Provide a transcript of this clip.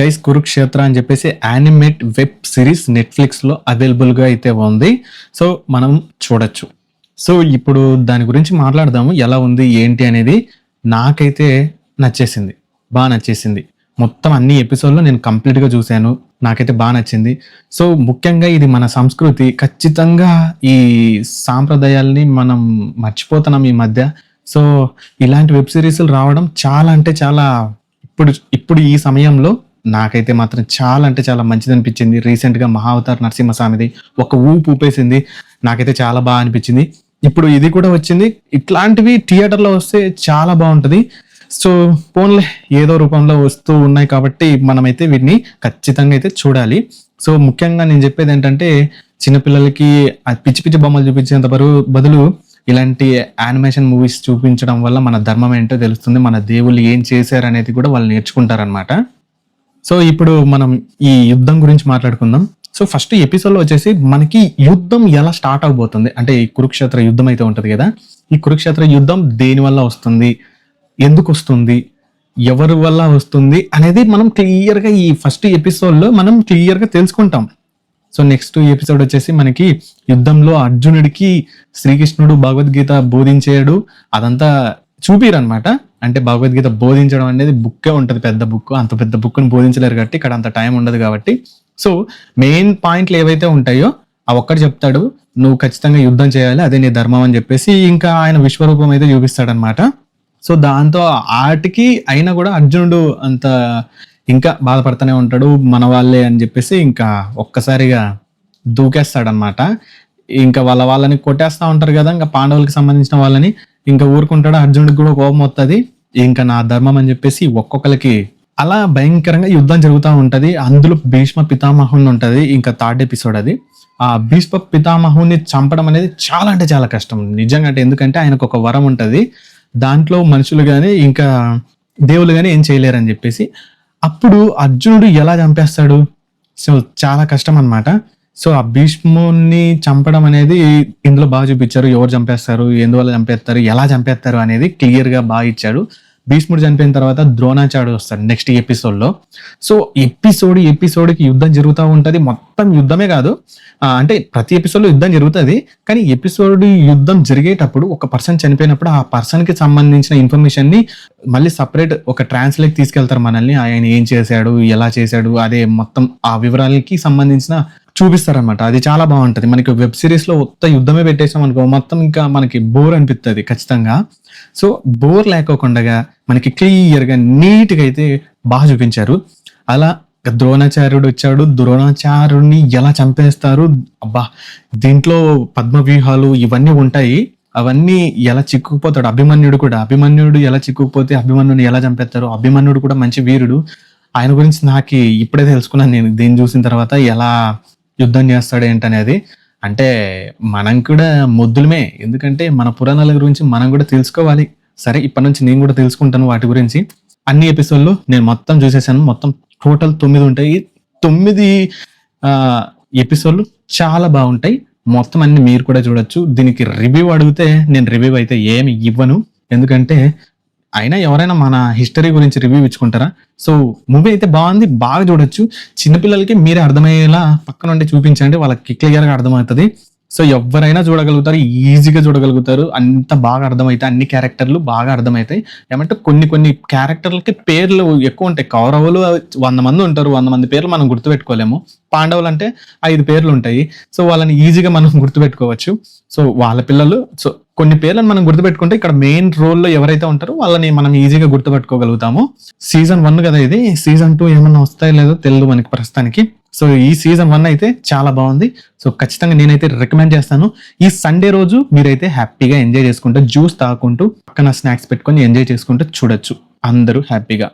Guys Kurukshetra అని చెప్పేసి animate web series నెట్ఫ్లిక్స్లో అవైలబుల్గా అయితే ఉంది. సో మనం చూడొచ్చు. సో ఇప్పుడు దాని గురించి మాట్లాడదాము. ఎలా ఉంది? ఏంటి అనేది నాకైతే నచ్చేసింది. బాగా నచ్చేసింది. మొత్తం అన్ని ఎపిసోడ్లో నేను కంప్లీట్గా చూశాను. నాకైతే బాగా నచ్చింది. సో ముఖ్యంగా ఇది మన సంస్కృతి. ఖచ్చితంగా ఈ సాంప్రదాయాల్ని మనం మర్చిపోతున్నాం ఈ మధ్య. సో ఇలాంటి వెబ్ సిరీస్లు రావడం చాలా అంటే చాలా ఇప్పుడు ఇప్పుడు ఈ సమయంలో నాకైతే మాత్రం చాలా అంటే చాలా మంచిది అనిపించింది రీసెంట్గా మహావతార్ నరసింహస్వామిది ఒక ఊపు ఊపేసింది. నాకైతే చాలా బాగా అనిపించింది. ఇప్పుడు ఇది కూడా వచ్చింది. ఇట్లాంటివి థియేటర్లో వస్తే చాలా బాగుంటుంది. సో ఫోన్లే ఏదో రూపంలో వస్తూ ఉన్నాయి కాబట్టి మనమైతే వీటిని ఖచ్చితంగా అయితే చూడాలి. సో ముఖ్యంగా నేను చెప్పేది ఏంటంటే చిన్నపిల్లలకి పిచ్చి పిచ్చి బొమ్మలు చూపించేంత బరువు బదులు ఇలాంటి యానిమేషన్ మూవీస్ చూపించడం వల్ల మన ధర్మం ఏంటో తెలుస్తుంది. మన దేవుళ్ళు ఏం చేశారు అనేది కూడా వాళ్ళు నేర్చుకుంటారనమాట సో ఇప్పుడు మనం ఈ యుద్ధం గురించి మాట్లాడుకుందాం. సో ఫస్ట్ ఎపిసోడ్లో వచ్చేసి మనకి యుద్ధం ఎలా స్టార్ట్ అవబోతుంది? అంటే ఈ కురుక్షేత్ర యుద్ధం అయితే ఉంటుంది కదా. ఈ కురుక్షేత్ర యుద్ధం దేని వల్ల వస్తుంది? ఎందుకు వస్తుంది? ఎవరి వల్ల వస్తుంది? అనేది మనం క్లియర్గా ఈ ఫస్ట్ ఎపిసోడ్లో మనం క్లియర్గా తెలుసుకుంటాం. సో నెక్స్ట్ ఎపిసోడ్ వచ్చేసి మనకి యుద్ధంలో అర్జునుడికి శ్రీకృష్ణుడు భగవద్గీత బోధించాడు అదంతా చూపిరనమాట అంటే భగవద్గీత బోధించడం అనేది బుక్కే ఉంటుంది పెద్ద బుక్. అంత పెద్ద బుక్ని బోధించలేరు కాబట్టి ఇక్కడ అంత టైం ఉండదు కాబట్టి. సో మెయిన్ పాయింట్లు ఏవైతే ఉంటాయో ఆ ఒక్కడు చెప్తాడు నువ్వు ఖచ్చితంగా యుద్ధం చేయాలి అదే నీ ధర్మం అని చెప్పేసి ఇంకా ఆయన విశ్వరూపం అయితే చూపిస్తాడనమాట. సో దాంతో ఆటికి అయినా కూడా అర్జునుడు అంత ఇంకా బాధపడుతూనే ఉంటాడు మన వాళ్ళే అని చెప్పేసి ఇంకా ఒక్కసారిగా దూకేస్తాడనమాట. ఇంకా వాళ్ళ వాళ్ళని కొట్టేస్తా ఉంటారు కదా ఇంకా పాండవులకి సంబంధించిన వాళ్ళని. ఇంకా ఊరుకుంటాడు అర్జునుడికి కూడా కోపం వస్తుంది ఇంకా నా ధర్మం అని చెప్పేసి ఒక్కొక్కరికి అలా భయంకరంగా యుద్ధం జరుగుతూ ఉంటుంది. అందులో భీష్మ పితామహుని ఉంటుంది. ఇంకా థర్డ్ ఎపిసోడ్ అది. ఆ భీష్మ పితామహుని చంపడం అనేది చాలా అంటే చాలా కష్టం. నిజంగా అంటే ఎందుకంటే ఆయనకు ఒక వరం ఉంటుంది. దాంట్లో మనుషులు కానీ ఇంకా దేవుళ్ళు కానీ ఏం చేయలేరని చెప్పేసి. అప్పుడు అర్జునుడు ఎలా చంపేస్తాడు? సో చాలా కష్టం అనమాట సో ఆ భీష్ముని చంపడం అనేది ఇందులో బాగా చూపించారు. ఎవరు చంపేస్తారు? ఎందువల్ల చంపేస్తారు? ఎలా చంపేస్తారు? అనేది క్లియర్గా బాగా ఇచ్చాడు. భీష్ముడు చనిపోయిన తర్వాత ద్రోణాచార్యుడు వస్తాడు నెక్స్ట్ ఎపిసోడ్లో. సో ఎపిసోడ్ ఎపిసోడ్కి యుద్ధం జరుగుతూ ఉంటుంది. మొత్తం యుద్ధమే కాదు. అంటే ప్రతి ఎపిసోడ్లో యుద్ధం జరుగుతుంది. కానీ ఎపిసోడ్ యుద్ధం జరిగేటప్పుడు ఒక పర్సన్ చనిపోయినప్పుడు ఆ పర్సన్కి సంబంధించిన ఇన్ఫర్మేషన్ని మళ్ళీ సపరేట్ ఒక ట్రాన్స్లేట్ తీసుకెళ్తారు మనల్ని. ఆయన ఏం చేశాడు? ఎలా చేశాడు? అదే మొత్తం ఆ వివరాలకి సంబంధించిన చూపిస్తారనమాట అది చాలా బాగుంటుంది. మనకి వెబ్ సిరీస్లో మొత్తం యుద్ధమే పెట్టేసాం అనుకో మొత్తం ఇంకా మనకి బోర్ అనిపిస్తుంది ఖచ్చితంగా. సో బోర్ లేకోకుండా మనకి క్లియర్గా నీట్గా నీట్గా అయితే బాగా చూపించారు. అలా ద్రోణాచార్యుడు వచ్చాడు. ద్రోణాచార్యుడిని ఎలా చంపేస్తారు? అబ్బా! దీంట్లో పద్మ వ్యూహాలు ఇవన్నీ ఉంటాయి. అవన్నీ ఎలా చిక్కుకుపోతాడు? అభిమన్యుడు కూడా. అభిమన్యుడు ఎలా చిక్కుకుపోతే అభిమన్యుని ఎలా చంపేస్తారు? అభిమన్యుడు కూడా మంచి వీరుడు. ఆయన గురించి నాకు ఇప్పుడే తెలుసుకున్నాను నేను. దీన్ని చూసిన తర్వాత ఎలా యుద్ధం చేస్తాడు ఏంటనేది? అంటే మనం కూడా మొద్దులమే. ఎందుకంటే మన పురాణాల గురించి మనం కూడా తెలుసుకోవాలి. సరే ఇప్పటి నుంచి నేను కూడా తెలుసుకుంటాను వాటి గురించి. అన్ని ఎపిసోడ్లు నేను మొత్తం చూసేసాను మొత్తం టోటల్ తొమ్మిది ఉంటాయి. తొమ్మిది ఎపిసోడ్లు చాలా బాగుంటాయి. మొత్తం అన్ని మీరు కూడా చూడొచ్చు. దీనికి రివ్యూ అడిగితే నేను రివ్యూ అయితే ఏమి ఇవ్వను. ఎందుకంటే అయినా ఎవరైనా మన హిస్టరీ గురించి రివ్యూ ఇచ్చుకుంటారా? సో మూవీ అయితే బాగుంది బాగా చూడొచ్చు. చిన్నపిల్లలకి మీరే అర్థమయ్యేలా పక్కన ఉండి చూపించండి వాళ్ళకి క్లియర్గా అర్థమవుతుంది. సో ఎవరైనా చూడగలుగుతారు ఈజీగా చూడగలుగుతారు. అంత బాగా అర్థమవుతాయి అన్ని క్యారెక్టర్లు బాగా అర్థమవుతాయి. ఏమంటే కొన్ని కొన్ని క్యారెక్టర్లకి పేర్లు ఎక్కువ ఉంటాయి. కౌరవులు వంద మంది ఉంటారు వంద మంది పేర్లు మనం గుర్తుపెట్టుకోలేము. పాండవులు అంటే ఐదు పేర్లు ఉంటాయి. సో వాళ్ళని ఈజీగా మనం గుర్తుపెట్టుకోవచ్చు. సో వాళ్ళ పిల్లలు సో కొన్ని పేర్లను మనం గుర్తుపెట్టుకుంటే ఇక్కడ మెయిన్ రోల్లో ఎవరైతే ఉంటారో వాళ్ళని మనం ఈజీగా గుర్తుపెట్టుకోగలుగుతాము. సీజన్ వన్ కదా ఇది. సీజన్ టూ ఏమన్నా వస్తాయో లేదో తెలియదు మనకి ప్రస్తుతానికి. సో ఈ సీజన్ వన్ అయితే చాలా బాగుంది. సో ఖచ్చితంగా నేనైతే రికమెండ్ చేస్తాను. ఈ సండే రోజు మీరైతే హ్యాపీగా ఎంజాయ్ చేసుకుంటూ జ్యూస్ తాగుకుంటూ పక్కన స్నాక్స్ పెట్టుకొని ఎంజాయ్ చేసుకుంటూ చూడొచ్చు. అందరూ హ్యాపీగా.